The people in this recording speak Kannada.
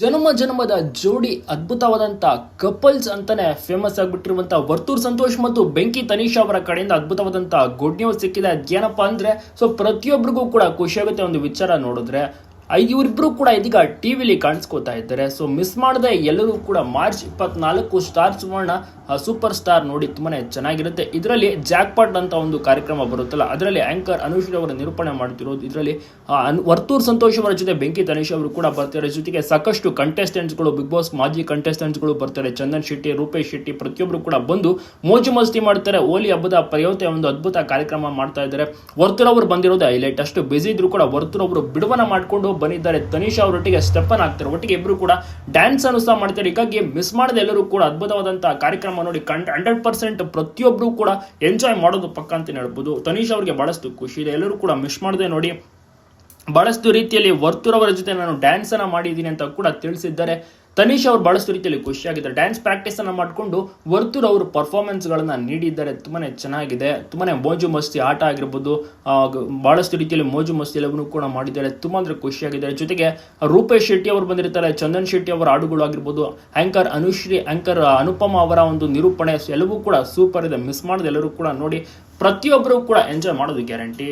ಜನ್ಮ ಜನ್ಮದ ಜೋಡಿ ಅದ್ಭುತವಾದಂತ ಕಪಲ್ಸ್ ಅಂತಾನೆ ಫೇಮಸ್ ಆಗಿಬಿಟ್ಟಿರುವಂತ ವರ್ತೂರ್ ಸಂತೋಷ್ ಮತ್ತು ಬೆಂಕಿ ತನೀಶ್ ಅವರ ಕಡೆಯಿಂದ ಅದ್ಭುತವಾದಂತ ಗುಡ್ ನ್ಯೂಸ್ ಸಿಕ್ಕಿದೆ. ಅದೇನಪ್ಪ ಅಂದ್ರೆ ಸೊ ಪ್ರತಿಯೊಬ್ಬರಿಗೂ ಕೂಡ ಖುಷಿಯಾಗುತ್ತೆ ಒಂದು ವಿಚಾರ ನೋಡಿದ್ರೆ. ಇವರಿಬ್ರು ಕೂಡ ಇದೀಗ ಟಿವಿಲಿ ಕಾಣಿಸ್ಕೋತಾ ಇದ್ದಾರೆ. ಸೊ ಮಿಸ್ ಮಾಡದೆ ಎಲ್ಲರೂ ಕೂಡ ಮಾರ್ಚ್ ಇಪ್ಪತ್ನಾಲ್ಕು ಸ್ಟಾರ್ ಸುವರ್ಣ ಸೂಪರ್ ಸ್ಟಾರ್ ನೋಡಿ ತುಂಬಾನೇ ಚೆನ್ನಾಗಿರುತ್ತೆ. ಇದರಲ್ಲಿ ಜಾಕ್ಪಾಟ್ ಅಂತ ಒಂದು ಕಾರ್ಯಕ್ರಮ ಬರುತ್ತಲ್ಲ, ಅದರಲ್ಲಿ ಆಂಕರ್ ಅನುಶ್ರೀ ಅವರು ನಿರೂಪಣೆ ಮಾಡ್ತಿರೋದು. ಇದರಲ್ಲಿ ವರ್ತೂರ್ ಸಂತೋಷ್ ಅವರ ಜೊತೆ ಬೆಂಕಿ ತನೇಶ್ ಅವರು ಕೂಡ ಬರ್ತಾರೆ. ಜೊತೆಗೆ ಸಾಕಷ್ಟು ಕಂಟೆಸ್ಟೆಂಟ್ಸ್ಗಳು ಬಿಗ್ ಬಾಸ್ ಮಾಜಿ ಕಂಟೆಸ್ಟೆಂಟ್ಸ್ಗಳು ಬರ್ತಾರೆ. ಚಂದನ್ ಶೆಟ್ಟಿ, ರೂಪೇಶ್ ಶೆಟ್ಟಿ ಪ್ರತಿಯೊಬ್ಬರು ಕೂಡ ಬಂದು ಮೋಜು ಮಸ್ತಿ ಮಾಡ್ತಾರೆ. ಹೋಲಿ ಹಬ್ಬದ ಪ್ರಯೋತೆ ಒಂದು ಅದ್ಭುತ ಕಾರ್ಯಕ್ರಮ ಮಾಡ್ತಾ ಇದ್ದಾರೆ. ವರ್ತೂರ್ ಅವರು ಬಂದಿರೋದು ಹೈಲೈಟ್. ಅಷ್ಟು ಬಿಸಿ ಇದ್ರು ಕೂಡ ವರ್ತೂರ್ ಅವರು ಬಿಡುವನ ಮಾಡ್ಕೊಂಡು ಬಂದಿದ್ದಾರೆ. ತನಿಷಾ ಅವರೊಟ್ಟಿಗೆ ಸ್ಟೆಪ್ಪನ್ ಆಗ್ತಾರೆ. ಒಟ್ಟಿಗೆ ಇಬ್ರು ಕೂಡ ಡ್ಯಾನ್ಸ್ ಅನ್ನು ಸಹ ಮಾಡ್ತಾರೆ. ಹೀಗಾಗಿ ಮಿಸ್ ಮಾಡದೆ ಎಲ್ಲರೂ ಕೂಡ ಅದ್ಭುತವಾದಂತಹ ಕಾರ್ಯಕ್ರಮ ನೋಡಿ ಕಂಡ್ ಹಂಡ್ರೆಡ್ ಪರ್ಸೆಂಟ್ ಪ್ರತಿಯೊಬ್ಬರು ಕೂಡ ಎಂಜಾಯ್ ಮಾಡೋದು ಪಕ್ಕ ಅಂತ ಹೇಳ್ಬೋದು. ತನಿಷ್ ಅವರಿಗೆ ಬಹಳಷ್ಟು ಖುಷಿ ಇದೆ. ಎಲ್ಲರೂ ಕೂಡ ಮಿಸ್ ಮಾಡದೆ ನೋಡಿ ಬಹಳಷ್ಟು ರೀತಿಯಲ್ಲಿ ವರ್ತೂರವರ ಜೊತೆ ನಾನು ಡ್ಯಾನ್ಸ್ ಅನ್ನ ಮಾಡಿದ್ದೀನಿ ಅಂತ ಕೂಡ ತಿಳಿಸಿದ್ದಾರೆ. ತನೀಶ್ ಅವರು ಬಹಳಷ್ಟು ರೀತಿಯಲ್ಲಿ ಖುಷಿಯಾಗಿದ್ದಾರೆ ಡ್ಯಾನ್ಸ್ ಪ್ರಾಕ್ಟೀಸ್ ಅನ್ನ ಮಾಡಿಕೊಂಡು ವರ್ತೂರ್ ಅವರು ಪರ್ಫಾರ್ಮೆನ್ಸ್ಗಳನ್ನು ನೀಡಿದ್ದಾರೆ. ತುಂಬಾನೇ ಚೆನ್ನಾಗಿದೆ. ತುಂಬಾನೇ ಮೋಜು ಮಸ್ತಿ ಆಟ ಆಗಿರ್ಬೋದು. ಬಹಳಷ್ಟು ರೀತಿಯಲ್ಲಿ ಮೋಜು ಮಸ್ತಿ ಎಲ್ಲವನ್ನೂ ಕೂಡ ಮಾಡಿದ್ದಾರೆ. ತುಂಬಾ ಅಂದರೆ ಖುಷಿಯಾಗಿದ್ದಾರೆ ಜೊತೆಗೆ ರೂಪೇಶ್ ಶೆಟ್ಟಿ ಅವರು ಬಂದಿರ್ತಾರೆ. ಚಂದನ್ ಶೆಟ್ಟಿ ಅವರ ಹಾಡುಗಳು ಆಗಿರ್ಬೋದು. ಆಂಕರ್ ಅನುಶ್ರೀ, ಆಂಕರ್ ಅನುಪಮ ಅವರ ಒಂದು ನಿರೂಪಣೆ ಎಲ್ಲವೂ ಕೂಡ ಸೂಪರ್ ಇದೆ. ಮಿಸ್ ಮಾಡಿದೆ ಎಲ್ಲರೂ ಕೂಡ ನೋಡಿ. ಪ್ರತಿಯೊಬ್ಬರೂ ಕೂಡ ಎಂಜಾಯ್ ಮಾಡೋದು ಗ್ಯಾರಂಟಿ